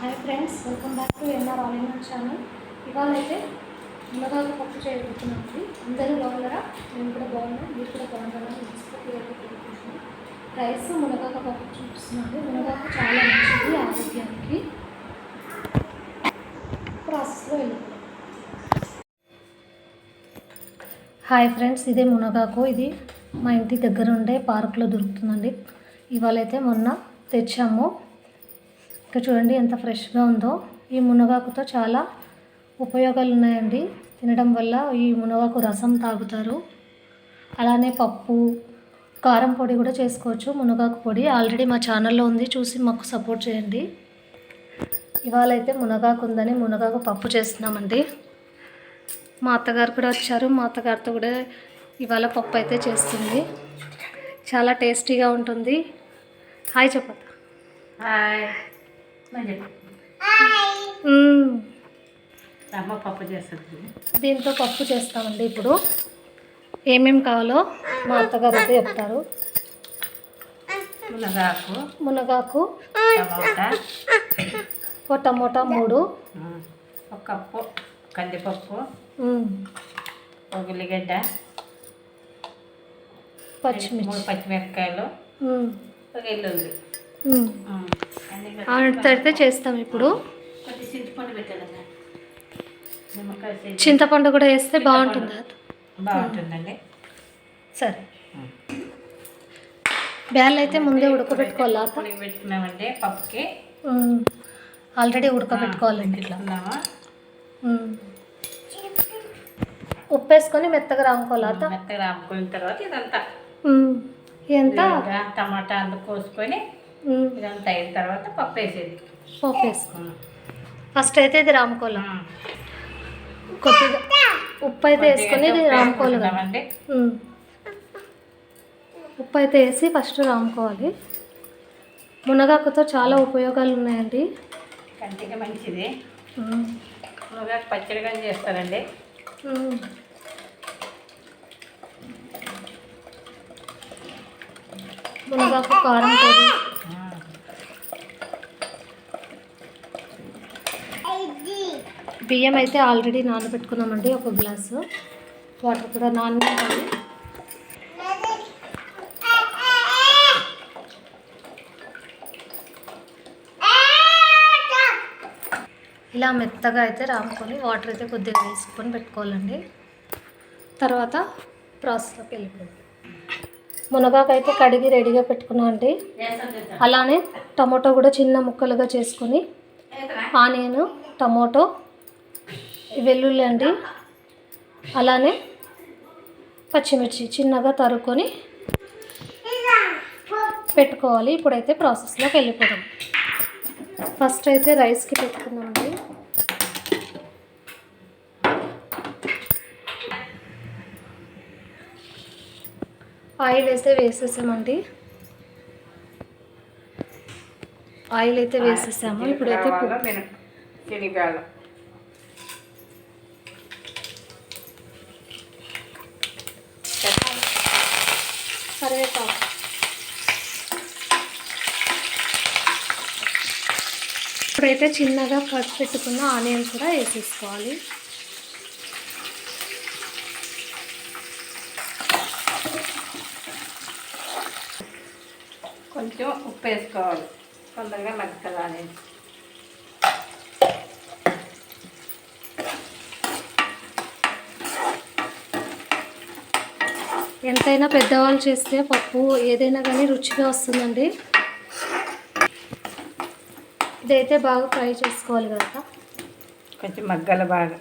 Hi friends welcome back to NR all in channel ఇవాళ అయితే మునగాకు పప్పు చేయబోతున్నామండి అందరూ బాగున్నారా? నేను కూడా బాగున్నాను మీరు కూడా బాగున్నారని మనస్ఫూర్తిగా రైస్ మునగాకు పప్పు చూపిస్తున్నాను. మునగాకు చాలా మంచిది ఆరోగ్యానికి. ప్రాసెస్లో వెళ్ళిపోతాం హాయ్ ఫ్రెండ్స్ ఇదే మునగాకు. ఇది మా ఇంటి దగ్గర ఉండే పార్కులో దొరుకుతుందండి. ఇవాళ అయితే మొన్న తెచ్చాము. ఇక్కడ చూడండి ఎంత ఫ్రెష్గా ఉందో. ఈ మునగాకుతో చాలా ఉపయోగాలు ఉన్నాయండి తినడం వల్ల ఈ మునగాకు రసం తాగుతారు. అలానే పప్పు కారం పొడి కూడా చేసుకోవచ్చు మునగాకు పొడి. ఆల్రెడీ మా ఛానల్లో ఉంది చూసి మాకు సపోర్ట్ చేయండి. ఇవాళ అయితే మునగాకు ఉందని మునగాకు పప్పు చేస్తున్నామండి. మా అత్తగారు కూడా వచ్చారు మా అత్తగారితో కూడా ఇవాళ పప్పు అయితే చేస్తుంది. చాలా టేస్టీగా ఉంటుంది. హాయ్ చెప్పత హాయ్. పప్పు చేస్తుంది. దీంతో పప్పు చేస్తామండి ఇప్పుడు. ఏమేమి కావాలో మా అత్తగారు అయితే చెప్తారు. మునగాకు మునగాకు టమాటా ఒక టమోటా మూడు. ఒక కప్పు కందిపప్పు ఒక ఉల్లిగడ్డ పచ్చిమిర్చి. పచ్చిమిరపకాయలు ఒక ఎల్లుల్లి. అయితే చేస్తాం ఇప్పుడు. చింతపండు కూడా వేస్తే బాగుంటుంది? బాగుంటుందండి. సరే. బ్యాల్ అయితే ముందే ఉడకబెట్టుకోవాలా పెట్టుకున్నామండి పప్పుకి. ఆల్రెడీ ఉడకబెట్టుకోవాలండి ఇట్లా. ఉప్పు వేసుకొని మెత్తగా రాముకోవాలా? మెత్తగా రాముకున్న తర్వాత ఇదంతా. ఎంత? ఉల్లిగడ్డ, టమాటా అందుకు కోసుకొని ఇదంతా అయిన తర్వాత పప్పు వేసేది పోపు వేసుకో ఫస్ట్ అయితే ఇది రాముకోవాలి ఉమ్. కొద్దిగా ఉప్పు అయితే వేసుకొని ఇది రాముకోవాలి కదా వేసుకుంటామండి ఉమ్. ఉప్పు అయితే వేసి ఫస్ట్ రాముకోవాలి. మునగాకుతో చాలా ఉపయోగాలు ఉన్నాయండి. కంటికి మంచిది. మునగాకు పచ్చడి కానీ చేస్తారండి. మునగాకు కారం పొడి. బియ్యం అయితే ఆల్రెడీ నానబెట్టుకున్నామండి ఒక గ్లాసు. వాటర్ కూడా నానబెట్టాలి ఇలా మెత్తగా అయితే రాముకొని వాటర్ అయితే కొద్దిగా వేసుకొని పెట్టుకోవాలండి. తర్వాత ప్రాసెస్లోకి వెళ్ళిపోయింది మునగాకు అయితే కడిగి రెడీగా పెట్టుకున్నా అండి. అలానే టమాటో కూడా చిన్న ముక్కలుగా చేసుకొని ఆనియన్ టమాటో వెల్లుల్లి అండి. అలానే పచ్చిమిర్చి చిన్నగా తరుక్కొని పెట్టుకోవాలి. ఇప్పుడైతే ప్రాసెస్లోకి వెళ్ళిపోదాం. ఫస్ట్ అయితే రైస్కి పెట్టుకున్నామండి ఆయిల్ అయితే వేసేసామండి. ఆయిల్ అయితే వేసేసాము. ఇప్పుడైతే పు- శనిగాలు కరివేపాకు ఇప్పుడైతే చిన్నగా కట్ పెట్టుకున్న ఆనియన్ కూడా వేసేసుకోవాలి కొంచెం ఉప్పు వేసుకోవాలి తొందరగా మగ్గుతుంది అనేది ఎంతైనా పెద్దవాళ్ళు చేస్తే పప్పు ఏదైనా కానీ రుచిగా వస్తుందండి. ఇదైతే బాగా ఫ్రై చేసుకోవాలి కదా కొంచెం మగ్గల బాగా.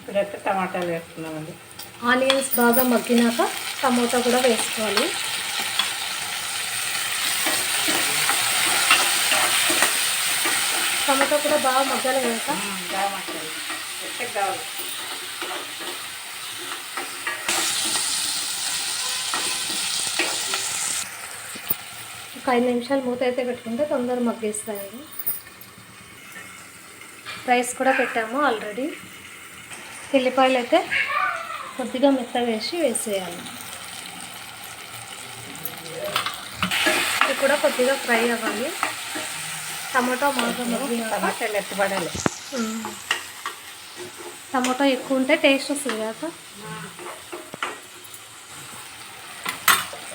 ఇప్పుడైతే టమాటాలు వేస్తున్నామండి. ఆనియన్స్ బాగా మగ్గినాక టమోటా కూడా వేసుకోవాలి. టమాటా కూడా బాగా మగ్గాలి కదా బాగా మగ్గాలి. ఎక్కడికి కావాలి? ఒక ఐదు నిమిషాలు మూత అయితే పెట్టుకుంటే తొందర మగ్గేస్తాయి. రైస్ కూడా పెట్టాము ఆల్రెడీ. ఎల్లిపాయలు అయితే కొద్దిగా మెత్తగా వేసి వేసేయాలి. ఇది కూడా కొద్దిగా ఫ్రై అవ్వాలి. టమాటో టమాటా మెత్తపడాలి ఉమ్. టమాటో ఎక్కువ ఉంటే టేస్ట్ వస్తుంది కదా.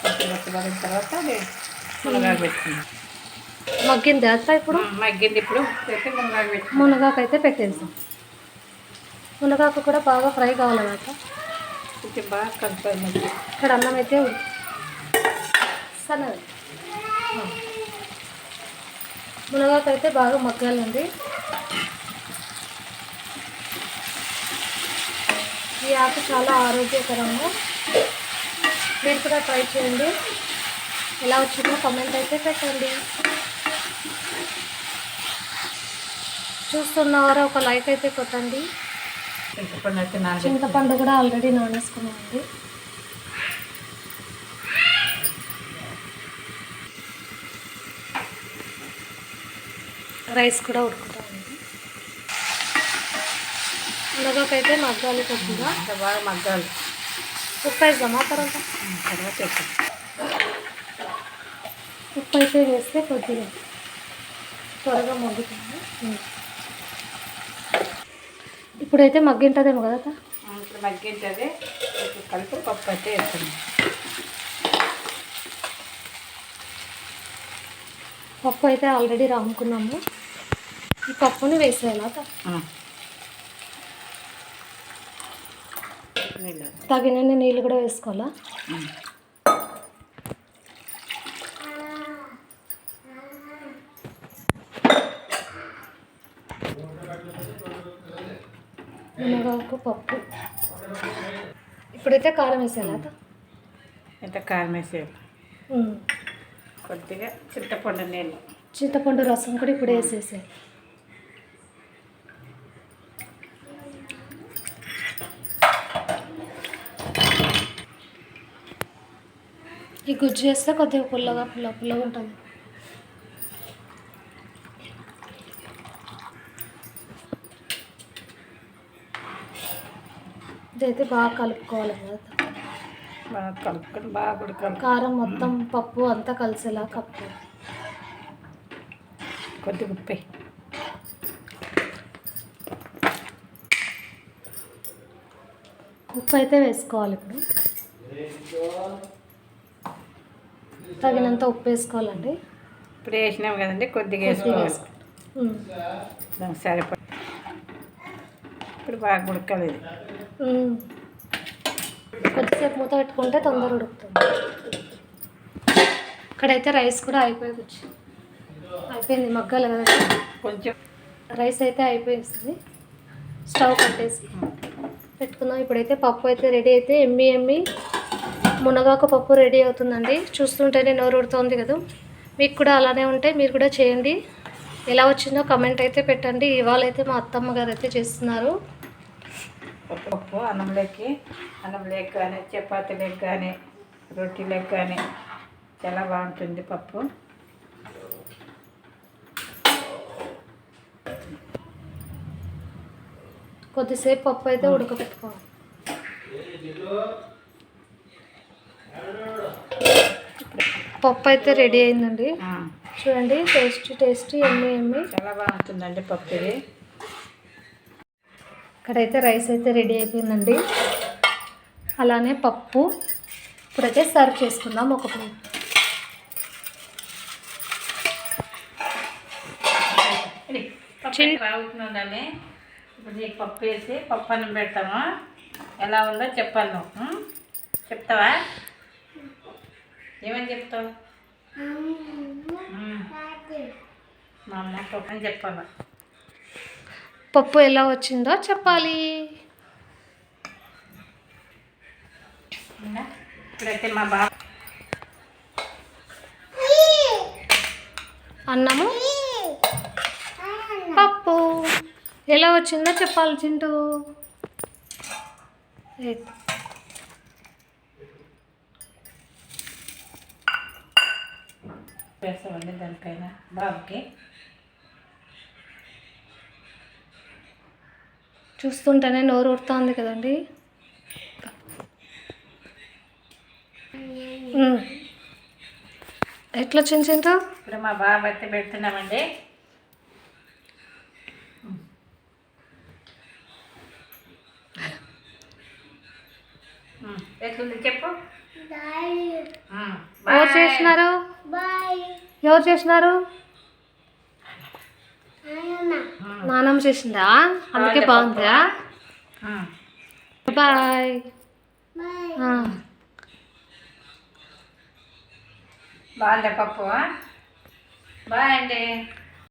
కొంచెం మెత్తపడిన తర్వాత మునగాకు పెట్టుకుందాం. మగ్గింది అత్త ఇప్పుడు మగ్గింది ఇప్పుడు. మునగాకు అయితే పెట్టేసాం మునగాకు కూడా బాగా ఫ్రై కావాలి కదా కొంచెం బాగా మగ్గి ఇక్కడ అన్నం అయితే సన్నది. మునగాకు అయితే బాగా మగ్గాలండి. ఈ ఆకు చాలా ఆరోగ్యకరంగా మీరు కూడా ట్రై చేయండి. ఎలా వచ్చిందో కమెంట్ అయితే పెట్టండి. చూస్తున్నవారు? ఒక లైక్ అయితే కొట్టండి. చింతపండు కూడా ఆల్రెడీ నానేసుకున్నామండి రైస్ కూడా ఉడుకుతామండి మునగాకైతే మగ్గాలి కొద్దిగా. బాగా మగ్గాలి. ఉప్పు వేద్దామా తర్వాత? తర్వాత వేస్తాం ఉప్పు అయితే వేస్తే కొద్దిగా త్వరగా మగ్గుతుంది. ఇప్పుడైతే మగ్గింటుందేమో కదా? ఇప్పుడు మగ్గింటది. కలిపి పప్పు అయితే వేస్తాం పప్పు అయితే ఆల్రెడీ రాముకున్నాము. ఈ పప్పుని వేసేయాలి తగినన్ని నీళ్ళు కూడా వేసుకోవాలా. మునగాకు పప్పు. ఇప్పుడైతే కారం వేసేయాలి? ఇంత కారం వేసేయాలి. కొద్దిగా చింతపండు నీళ్ళు. చింతపండు రసం కూడా ఇప్పుడు వేసేసేయాలి. ఈ గుజ్జు వేస్తే కొద్దిగా పుల్లగా పుల్ల పుల్లగా ఉంటుంది. ఇదైతే బాగా కలుపుకోవాలి కదా బాగా కలుపుకొని బాగా ఉడకాలి. కారం మొత్తం పప్పు అంతా కలిసేలా కప్పు కొద్దిగా ఉప్పే ఉప్పు అయితే వేసుకోవాలి ఇప్పుడు. తగినంత ఉప్పు వేసుకోవాలండి. ఇప్పుడు వేసినాం కదండి కొద్దిగా వేసుకోవాలి. సరిపడ ఇప్పుడు బాగా ఉడకాలి ఇది. కొద్దిసేపు మూత పెట్టుకుంటే తొందర ఉడుకుతుంది. ఇక్కడైతే రైస్ కూడా అయిపోయి వచ్చి అయిపోయింది మగ్గాలి కదా. కొంచెం. రైస్ అయితే అయిపోయింది స్టవ్ కట్టేసి పెట్టుకుందాం. ఇప్పుడైతే పప్పు అయితే రెడీ అయితే ఎమ్మి ఎమ్మి మునగాకు పప్పు రెడీ అవుతుందండి. చూస్తుంటేనే నోరు ఉడుతోంది కదా. మీకు కూడా అలానే ఉంటే మీరు కూడా చేయండి. ఎలా వచ్చిందో కమెంట్ అయితే పెట్టండి. ఇవాళ అయితే మా అత్తమ్మ గారు అయితే చేస్తున్నారు. పప్పు అన్నంలోకి అన్నం లేక కానీ చపాతీలకు కానీ రొట్టెలకు కానీ చాలా బాగుంటుంది పప్పు. కొద్దిసేపు పప్పు అయితే ఉడకబెట్టుకోవాలి. పప్పు అయితే రెడీ అయిందండి. చూడండి టేస్టీ టేస్టీ ఎమ్మి ఎమ్మి. చాలా బాగుంటుందండి పప్పు ఇది ఇక్కడైతే రైస్ అయితే రెడీ అయిపోయిందండి. అలానే పప్పు ఇప్పుడైతే సర్వ్ చేసుకుందాం ఒక ప్లేట్. ఇప్పుడు నీకు పప్పు వేసి పప్పు అన్నం పెడతాము. ఎలా ఉందో చెప్పాలి నువ్వు ఉం? చెప్తావా? ఏమని చెప్తావు. మా అమ్మ పప్పు అని చెప్పాలా? పప్పు ఎలా వచ్చిందో చెప్పాలి? ఇప్పుడైతే మా బాబు అన్నము? పప్పు. ఎలా వచ్చిందో చెప్పాలి చింటూ. వేస్తామండి దానిపైన బాబుకి చూస్తుంటేనే నోరు ఊరుతోంది కదండి. ఉమ్. ఎట్లా చిన్న చింటూ ఇప్పుడు మా బాబు అయితే పెడుతున్నామండి. ఎట్లుంది చెప్పు. చేసినారు? ఎవరు చేసినారు? నానమ్మ. చేసిందా? అందుకే బాగుంది. బాయ్. బాగుందా పప్పు? బాయ్ అండి.